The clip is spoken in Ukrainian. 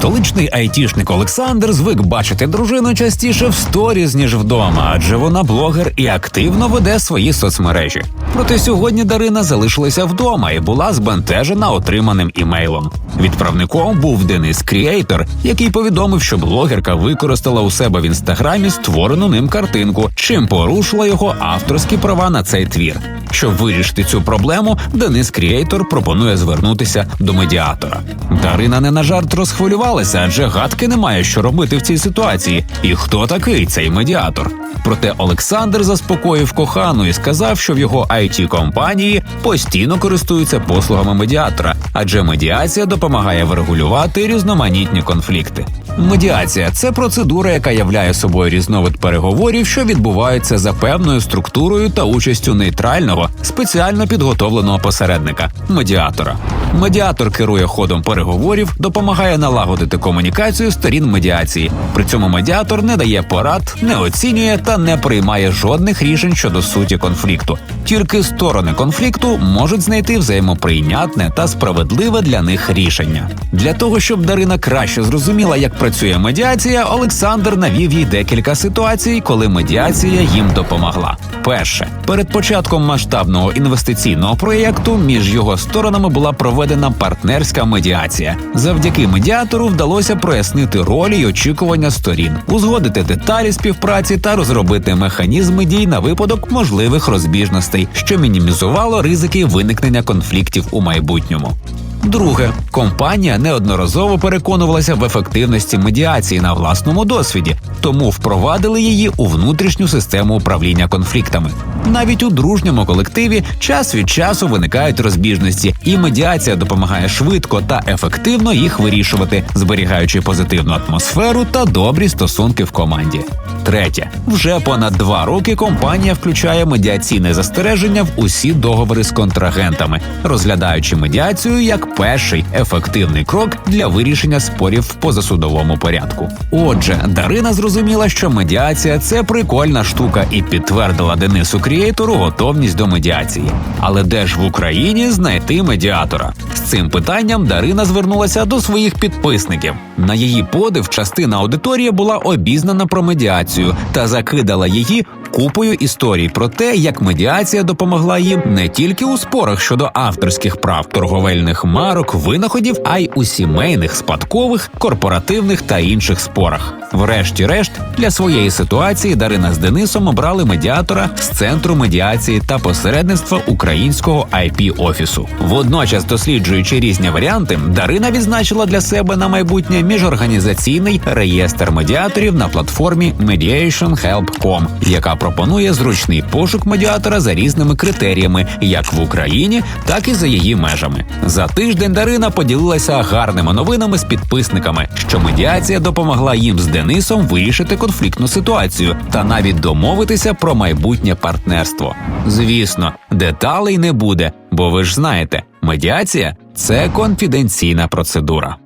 Столичний айтішник Олександр звик бачити дружину частіше в сторіз, ніж вдома, адже вона блогер і активно веде свої соцмережі. Проте сьогодні Дарина залишилася вдома і була збентежена отриманим імейлом. Відправником був Денис Кріейтор, який повідомив, що блогерка використала у себе в інстаграмі створену ним картинку, чим порушила його авторські права на цей твір. Щоб вирішити цю проблему, Денис Кріейтор пропонує звернутися до медіатора. Дарина не на жарт розхвилювалася, адже гадки немає, що робити в цій ситуації. І хто такий цей медіатор? Проте Олександр заспокоїв кохану і сказав, що в його it компанії постійно користуються послугами медіатора, адже медіація допомагає врегулювати різноманітні конфлікти. Медіація це процедура, яка являє собою різновид переговорів, що відбуваються за певною структурою та участю нейтрального, спеціально підготовленого посередника медіатора. Медіатор керує ходом переговорів, допомагає налагодити комунікацію сторін медіації. При цьому медіатор не дає порад, не оцінює та не приймає жодних рішень щодо суті конфлікту. Тільки сторони конфлікту можуть знайти взаємоприйнятне та справедливе для них рішення. Для того щоб Дарина краще зрозуміла, як працює медіація, Олександр навів їй декілька ситуацій, коли медіація їм допомогла. Перше, перед початком масштабного інвестиційного проєкту між його сторонами була проведена партнерська медіація. Завдяки медіатору вдалося прояснити ролі й очікування сторін, узгодити деталі співпраці та розробити механізми дій на випадок можливих розбіжностей, що мінімізувало ризики виникнення конфліктів у майбутньому. Друге, компанія неодноразово переконувалася в ефективності медіації на власному досвіді, тому впровадили її у внутрішню систему управління конфліктами. Навіть у дружньому колективі час від часу виникають розбіжності, і медіація допомагає швидко та ефективно їх вирішувати, зберігаючи позитивну атмосферу та добрі стосунки в команді. Третє, вже понад два роки компанія включає медіаційне застереження в усі договори з контрагентами, розглядаючи медіацію як перший ефективний крок для вирішення спорів в позасудовому порядку. Отже, Дарина зрозуміла, що медіація це прикольна штука і підтвердила Денису Крієйтору готовність до медіації. Але де ж в Україні знайти медіатора? З цим питанням Дарина звернулася до своїх підписників. На її подив, частина аудиторії була обізнана про медіацію та закидала її купою історій про те, як медіація допомогла їм не тільки у спорах щодо авторських прав, торговельних марок, винаходів, а й у сімейних, спадкових, корпоративних та інших спорах. Врешті-решт, для своєї ситуації Дарина з Денисом обрали медіатора з центру медіації та посередництва українського IP офісу. Водночас, досліджуючи різні варіанти, Дарина відзначила для себе на майбутнє міжорганізаційний реєстр медіаторів на платформі MediationHelp.com, яка пропонує зручний пошук медіатора за різними критеріями, як в Україні, так і за її межами. За тиждень Дарина поділилася гарними новинами з підписниками, що медіація допомогла їм з Денисом вирішити конфліктну ситуацію та навіть домовитися про майбутнє партнерство. Звісно, деталей не буде, бо ви ж знаєте, медіація це конфіденційна процедура.